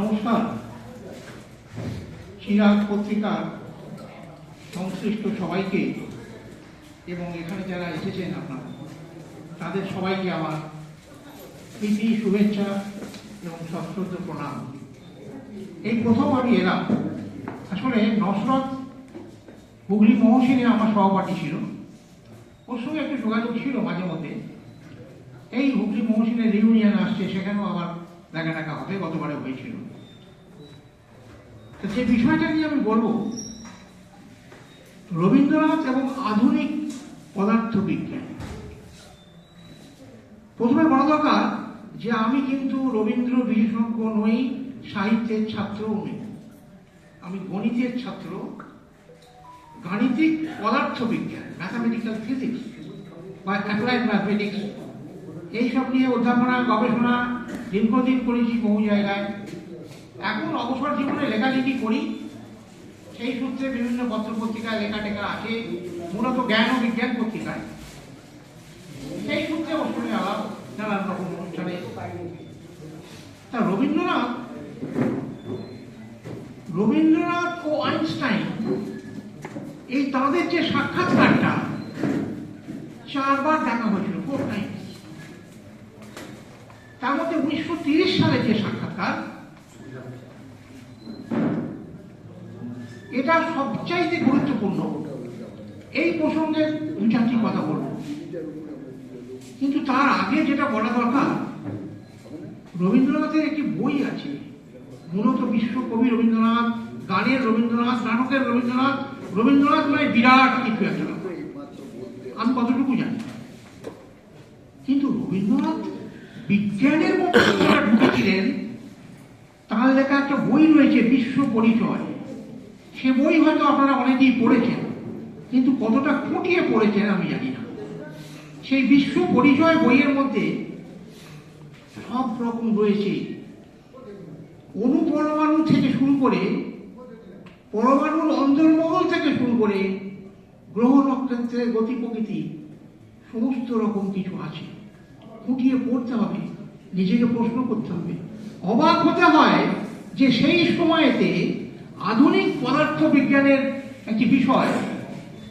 নমস্কার। চিরাগ পত্রিকার সংশ্লিষ্ট সবাইকে এবং এখানে যারা এসেছেন আপনারা, তাদের সবাইকে আমার প্রীতি, শুভেচ্ছা এবং সশ্রদ্ধ প্রণাম। এই প্রথম আমি এলাম, আসলে নসরত হুগলি মহসিনে আমার সহপাঠী ছিল। ওর সঙ্গে একটু যোগাযোগ ছিল মাঝে মধ্যে। এই হুগলি মহসিনের রিউনিয়ন আসছে, সেখানেও আবার দেখা টাকা হবে গতবারে হয়েছিল। যে বিষয়টা নিয়ে আমি বলব, রবীন্দ্রনাথ এবং আধুনিক পদার্থবিজ্ঞান। প্রথমে বলা দরকার যে আমি কিন্তু রবীন্দ্র বিশেষজ্ঞ নই, সাহিত্যের ছাত্রও নই। আমি গণিতের ছাত্র, গাণিতিক পদার্থবিজ্ঞান ম্যাথামেটিক্যাল ফিজিক্স বা অ্যাপ্লাইড ম্যাথমেটিক্স এইসব নিয়ে অধ্যাপনা, গবেষণা দীর্ঘদিন করেছি বহু জায়গায়। এখন অবসর জীবনে লেখালেখি করি। সেই সূত্রে বিভিন্ন পত্র পত্রিকায় লেখা টেখা আছে মূলত জ্ঞান ও বিজ্ঞান পত্রিকায়। সেই সূত্রে অষ্টমী আলাপ নানান রকম অনুষ্ঠানে। তা রবীন্দ্রনাথ রবীন্দ্রনাথ ও আইনস্টাইন, এই তাদের যে সাক্ষাৎকারটা, চারবার দেখা হয়েছিল ফোর টাইমস তার মধ্যে উনিশশো সালে যে সাক্ষাৎকার এটা সবচাইতে গুরুত্বপূর্ণ। এই প্রসঙ্গে দু চারটি কথা বলব কিন্তু তার আগে যেটা বলা দরকার, রবীন্দ্রনাথের একটি বই আছে, মূলত বিশ্বকবি রবীন্দ্রনাথ, গানের রবীন্দ্রনাথ, নাটকের রবীন্দ্রনাথ রবীন্দ্রনাথ মানে বিরাট কিছু একটা আমি কতটুকু জানি? কিন্তু রবীন্দ্রনাথ বিজ্ঞানের মধ্যে ঢুকেছিলেন, তার লেখা একটা বই রয়েছে, বিশ্ব পরিচয়। সে বই হয়তো আপনারা অনেকেই পড়েছেন, কিন্তু কতটা খুঁটিয়ে পড়েছেন আমি জানি না। সেই বিশ্ব পরিচয় বইয়ের মধ্যে সব রকম রয়েছে। অনুপরমাণু থেকে শুরু করে পরমাণুর অন্তর্মহল থেকে শুরু করে গ্রহ নক্ষত্রের গতি প্রকৃতি, সমস্ত রকম কিছু আছে। খুঁটিয়ে পড়তে হবে, নিজেকে প্রশ্ন করতে হবে। অবাক হতে হয় যে সেই সময়েতে আধুনিক পদার্থ বিজ্ঞানের একটি বিষয়,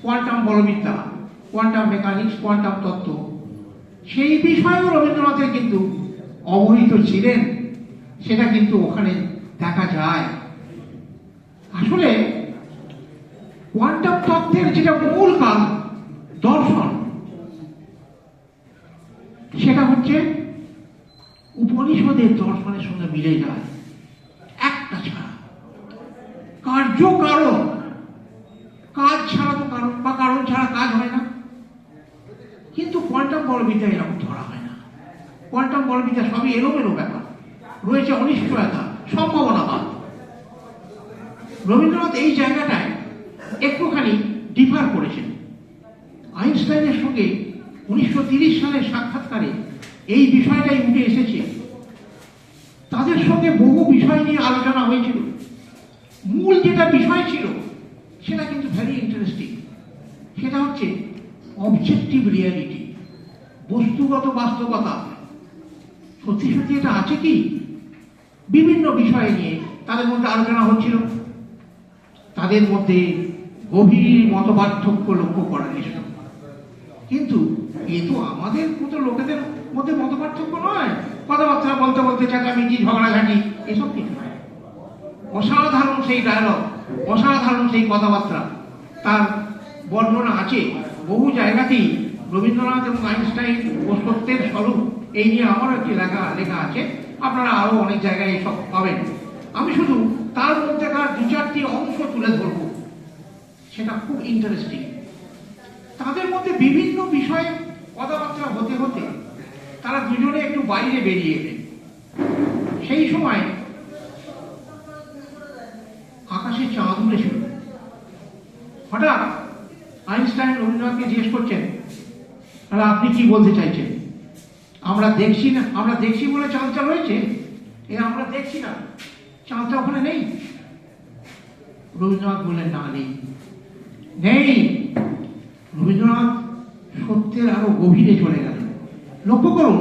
কোয়ান্টাম বলবিদ্যা, কোয়ান্টাম মেকানিক্স, কোয়ান্টাম তত্ত্ব। সেই বিষয়েও রবীন্দ্রনাথের কিন্তু অবহিত ছিলেন। সেটা কিন্তু ওখানে দেখা যায়। আসলে কোয়ান্টাম তত্ত্বের যেটা মূল কাজ, দর্শন, সেটা হচ্ছে উপনিষদের দর্শনের সঙ্গে মিলে যায় একটা ছাড়া কার্য কারণ। কাজ ছাড়া তো কারণ, বা কারণ ছাড়া কাজ হয় না। কিন্তু কোয়ান্টাম বলবিদ্যা এরকম ধরা হয় না। কোয়ান্টাম বলবিদ্যা সবই এলোমেলো ব্যাপার। রয়েছে অনিশ্চয়তা, সম্ভাবনাবাদ। রবীন্দ্রনাথ এই জায়গাটায় একটুখানি ডিফার করেছেন। আইনস্টাইনের সঙ্গে উনিশশো সালের সাক্ষাৎকারে এই বিষয়টাই উঠে এসেছে। তাদের সঙ্গে বহু বিষয় নিয়ে আলোচনা হয়েছিল। মূল যেটা বিষয় ছিল, সেটা কিন্তু ভেরি ইন্টারেস্টিং সেটা হচ্ছে অবজেক্টিভ রিয়ালিটি বস্তুগত বাস্তবতা। সত্যি সত্যি এটা আছে কি? বিভিন্ন বিষয় নিয়ে তাদের মধ্যে আলোচনা হচ্ছিল। তাদের মধ্যে গভীর মতপার্থক্য লক্ষ্য করা গেছিল। কিন্তু এ তো আমাদের মতো লোকেদের মধ্যে মতপার্থক্য নয়। কথাবার্তা বলতে বলতে চেঁচামেচি ঝগড়াঝাটি, এসব কিছু নয়। অসাধারণ সেই ডায়লগ অসাধারণ সেই কথাবার্তা। তার বর্ণনা আছে। বহু জায়গাতেই রবীন্দ্রনাথ এবং আইনস্টাইন ও সত্যের স্বরূপ এই নিয়ে আমারও একটি লেখা লেখা আছে। আপনারা আরও অনেক জায়গায় এসব পাবেন। আমি শুধু তার মধ্যেকার দু চারটি অংশ তুলে ধরবো। সেটা খুব ইন্টারেস্টিং তাদের মধ্যে বিভিন্ন বিষয়ে কথাবার্তা হতে হতে তারা দুজনে একটু বাইরে বেরিয়ে এলেন। সেই সময় হঠাৎ আইনস্টাইন রবীন্দ্রনাথকে জিজ্ঞেস করছেন, তাহলে আপনি কি বলতে চাইছেন? আমরা দেখছি না, আমরা দেখছি বলে চাঁদটা রয়েছে এ আমরা দেখছি না। চাঁদটা ওখানে নেই। রবীন্দ্রনাথ বললেন, না, নেই। নেই। রবীন্দ্রনাথ সত্যের আরও গভীরে চলে গেল লক্ষ্য করুন,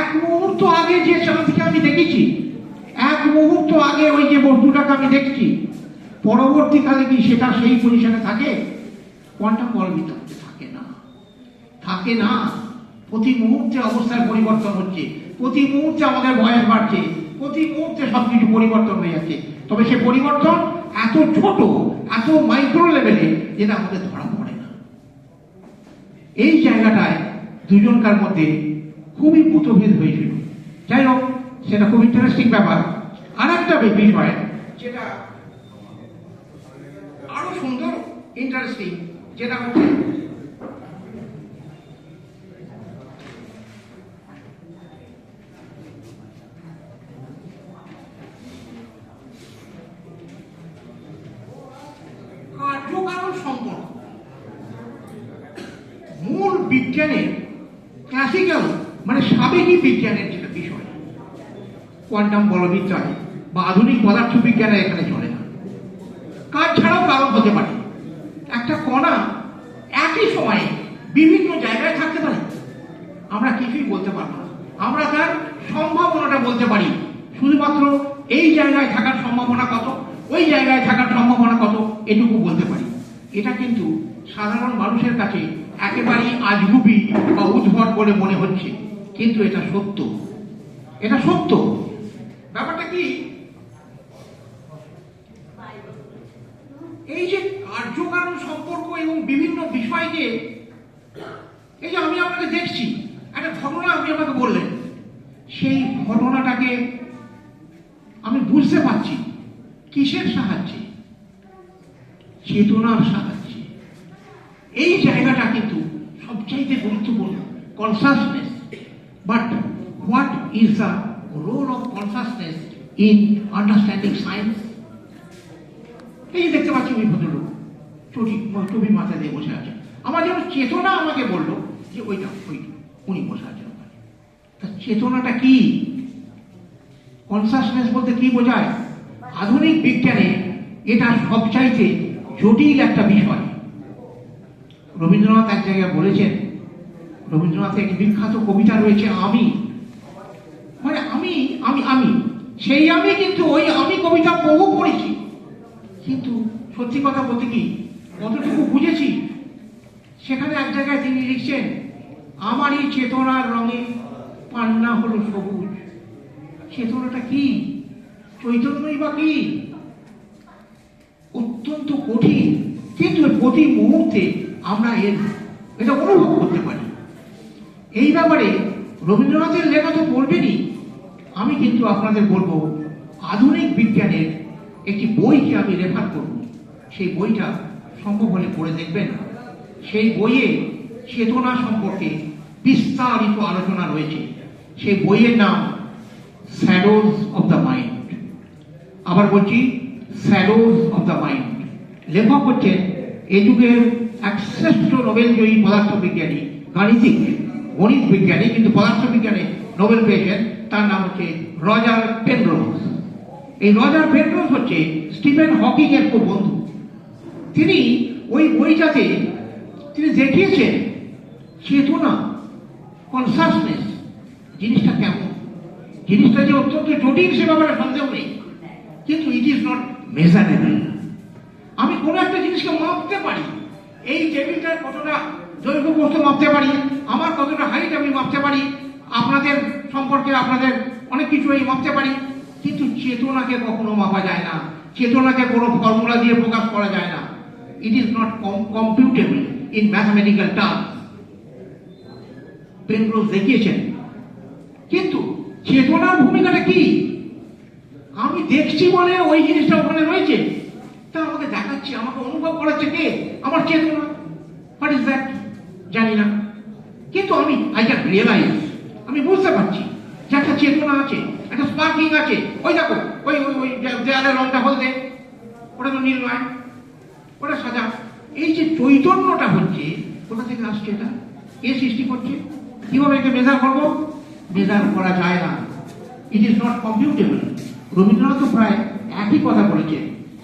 এক মুহূর্ত আগে যে চাঁদকে আমি দেখেছি, এক মুহূর্ত আগে ওই যে বস্তুটাকে আমি দেখছি পরবর্তীকালে কি সেটা সেই পজিশনে থাকে? কোয়ান্টাম বলবিদ্যা মধ্যে থাকে না। থাকে না। প্রতি মুহূর্তে অবস্থার পরিবর্তন হচ্ছে। প্রতি মুহূর্তে আমাদের বয়স বাড়ছে। প্রতি মুহূর্তে সবকিছু পরিবর্তন হয়ে যাচ্ছে। তবে সে পরিবর্তন এত ছোট, এত মাইক্রো লেভেলে যেটা আমাদের ধরা পড়ে না। এই জায়গাটায় দুজনকার মধ্যে খুবই মতভেদ হয়েছিল। যাই হোক, সেটা খুব ইন্টারেস্টিং ব্যাপার। আর একটা বিষয়, যেটা সুন্দর ইন্টারেস্টিং যেটা হচ্ছে সম্পর্ক মূল বিজ্ঞানের ক্লাসিক্যাল মানে বিজ্ঞানের যেটা বিষয় কোয়ান্টাম বলবিদ্যায় বা আধুনিক পদার্থ বিজ্ঞানে এখানে চলে কাজ ছাড়াও কারণ হতে পারে। একটা কণা একই সময়ে বিভিন্ন জায়গায় থাকতে পারে। আমরা কিছুই বলতে পারব না। আমরা তার সম্ভাবনাটা বলতে পারি। শুধুমাত্র এই জায়গায় থাকার সম্ভাবনা কত, ওই জায়গায় থাকার সম্ভাবনা কত, এটুকু বলতে পারি। এটা কিন্তু সাধারণ মানুষের কাছে একেবারেই আজগুবি বা উদ্ভট বলে মনে হচ্ছে। কিন্তু এটা সত্য। এটা সত্য। ব্যাপারটা কি? এই যে কার্যকারণ সম্পর্ক এবং বিভিন্ন বিষয়কে এই যে আমি আপনাকে দেখছি, একটা ঘটনা আপনি আমাকে বললেন। সেই ঘটনাটাকে আমি বুঝতে পারছি। কিসের সাহায্যে? চেতনার সাহায্যে। এই জায়গাটা কিন্তু সবচাইতে গুরুত্বপূর্ণ। Consciousness but what is the role of consciousness in understanding science এই দেখতে পাচ্ছি ওই ভদ্রলোক। চটি টুপি মাথা দিয়ে বসে আছে। আমার যেন চেতনা আমাকে বলল যে ওইটা ওই উনি বসে আছেন ওখানে। তা চেতনাটা কি? কনসাসনেস বলতে কি বোঝায়? আধুনিক বিজ্ঞানে এটা সবচাইতে জটিল একটা বিষয়। রবীন্দ্রনাথ এক জায়গায় বলেছেন, রবীন্দ্রনাথের একটি বিখ্যাত কবিতা রয়েছে, আমি। মানে আমি আমি আমি। সেই আমি কিন্তু ওই আমি কবিতা বহু পড়েছি। কিন্তু সত্যি কথা বলতে কি, কতটুকু বুঝেছি, সেখানে এক জায়গায় তিনি লিখছেন, আমারই চেতনার রঙে পান্না হলো সবুজ। চেতনাটা কি? চৈতন্যই বা কি? অত্যন্ত কঠিন, কিন্তু প্রতি মুহূর্তে আমরা এর এটা অনুভব করতে পারি। এই ব্যাপারে রবীন্দ্রনাথের লেখা তো বলবেনই আমি কিন্তু আপনাদের বলব, আধুনিক বিজ্ঞানের একটি বইকে আমি রেফার করব। সেই বইটা সম্ভব হলে পড়ে দেখবেন। সেই বইয়ে চেতনা সম্পর্কে বিস্তারিত আলোচনা রয়েছে। সেই বইয়ের নাম স্যাডোজ অফ দ্য মাইন্ড আবার বলছি স্যাডোজ অফ দ্য মাইন্ড লেখক হচ্ছেন এ যুগের এক শ্রেষ্ঠ নোবেল জয়ী পদার্থবিজ্ঞানী, গাণিতিক, গণিত বিজ্ঞানী, কিন্তু পদার্থবিজ্ঞানে নোবেল পেয়েছেন। তার নাম হচ্ছে রজার পেনরোজ এই রজার পেনরোজ হচ্ছে স্টিফেন হকিং এর খুব বন্ধু। তিনি ওই বইটাতে তিনি দেখিয়েছেন চেতনা কনসাসনেস জিনিসটা কেমন? জিনিসটা যে অত্যন্ত জটিল, সে ব্যাপারে সন্দেহ নেই। কিন্তু ইট ইজ নট মেজারেবল আমি কোনো একটা জিনিসকে মাপতে পারি। এই টেবিলটার কতটা দৈর্ঘ্য বস্তু মাপতে পারি? আমার কতটা হাইট আমি মাপতে পারি? আপনাদের সম্পর্কে আপনাদের অনেক কিছু এই মাপতে পারি। কিন্তু চেতনাকে কখনো মাপা যায় না। চেতনাকে কোনো ফর্মুলা দিয়ে প্রকাশ করা যায় না। It is not computable in mathematical term Penrose দেখিয়েছেন। কিন্তু চেতনার ভূমিকাটা কি? আমি দেখছি বলে ওই জিনিসটা ওখানে রয়েছে। তা আমাকে দেখাচ্ছে, আমাকে অনুভব করাচ্ছে কে? আমার চেতনা। হোয়াট ইজ দ্যাট জানি না। কিন্তু আমি আই ক্যান রিয়েলাইজ আমি বুঝতে পারছি যে একটা চেতনা আছে। একটা স্পার্কিং আছে। ওই দেখো, ওই ওই ওই দেয়ালের রংটা হলদে, ওটা তো নীল নয়। ওটা সাদা। এই যে চৈতন্যটা হচ্ছে, কোথা থেকে আসছে এটা? কে সৃষ্টি করছে? কীভাবে একে মেজার করব? মেজার করা যায় না। It is not computable Rabindranath তো প্রায় একই কথা বলেছে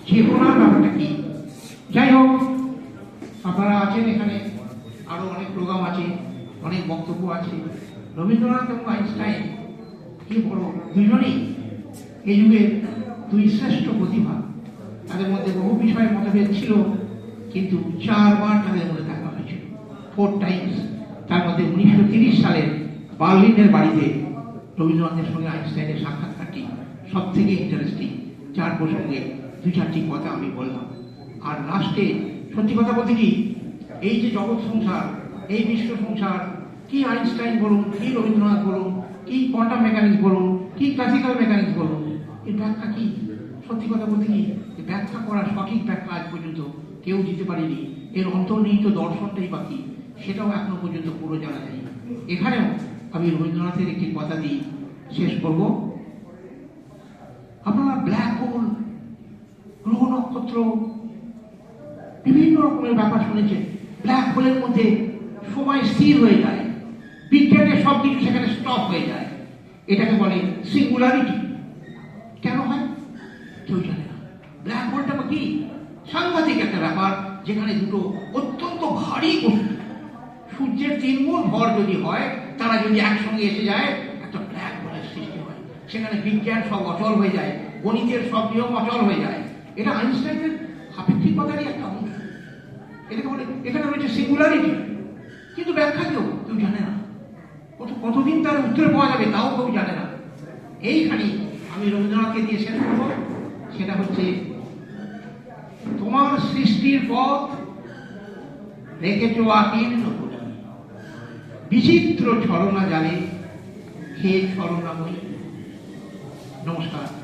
চেতনার ব্যাপারটা কি? যাই হোক, আপনারা আছেন এখানে। আরও অনেক প্রোগ্রাম আছে, অনেক বক্তব্য আছে। রবীন্দ্রনাথ এবং আইনস্টাইন কি বড় দুজনেই এই যুগের দুই শ্রেষ্ঠ প্রতিভা। তাদের মধ্যে বহু বিষয়ে মতভেদ ছিল, কিন্তু চারবার তাদের মধ্যে দেখা হয়েছিল। ফোর টাইমস তার মধ্যে উনিশশো তিরিশ সালের বার্লিনের বাড়িতে রবীন্দ্রনাথের সঙ্গে আইনস্টাইনের সাক্ষাৎকারটি সব থেকে ইন্টারেস্টিং যার প্রসঙ্গে দু চারটি কথা আমি বললাম। আর লাস্টে সত্যি কথা বলতে কি, এই যে জগৎ সংসার, এই বিশ্ব সংসার, কি আইনস্টাইন বলুন, কি রবীন্দ্রনাথ বলুন কি কোয়ান্টাম মেকানিক্স বলুন, কি ক্লাসিক্যাল মেকানিক্স বলুন এর ব্যাখ্যা কি? সত্যি কথা বলতে কি? ব্যাখ্যা করার সঠিক ব্যাখ্যা আজ পর্যন্ত কেউ দিতে পারেনি। এর অন্তর্নিহিত দর্শনটাই বাকি। সেটাও এখনও পর্যন্ত পুরো জানা যায়নি এখানেও আমি রবীন্দ্রনাথের একটি কথা দিই, শেষ করব। আপনারা ব্ল্যাক হোল গ্রহ নক্ষত্র, বিভিন্ন রকমের ব্যাপার শুনেছেন। ব্ল্যাক হোলের মধ্যে সময় স্থির হয়ে যায়। বিজ্ঞানের সব কিছু সেখানে স্টপ হয়ে যায়। এটাকে বলে সিঙ্গুলারিটি কেন হয়? কেউ জানে না। ব্ল্যাক হোলটা কি? সাংঘাতিক একটা ব্যাপার, যেখানে দুটো অত্যন্ত ভারী বস্তু সূর্যের তিন গুণ ভর যদি হয়, তারা যদি একসঙ্গে এসে যায়, একটা ব্ল্যাক হোলের সৃষ্টি হয়। সেখানে বিজ্ঞান সব অচল হয়ে যায়, গণিতের সব নিয়ম অচল হয়ে যায়। এটা আইনস্টাইনের আপেক্ষিকতারই একটা অংশ। এটাকে বলে এখানে রয়েছে সিঙ্গুলারিটি কিন্তু ব্যাখ্যা কেউ কেউ জানে না। কতদিন তার উত্তর পাওয়া যাবে তাও কেউ জানে না। এইখানে আমি রবীন্দ্রনাথকে দিয়ে শেষ করব। সেটা হচ্ছে, তোমার সৃষ্টির পথ রেখেছ আকীর্ণ করে। বিচিত্র ছলনা জানে, হে ছলনাময়ী। নমস্কার।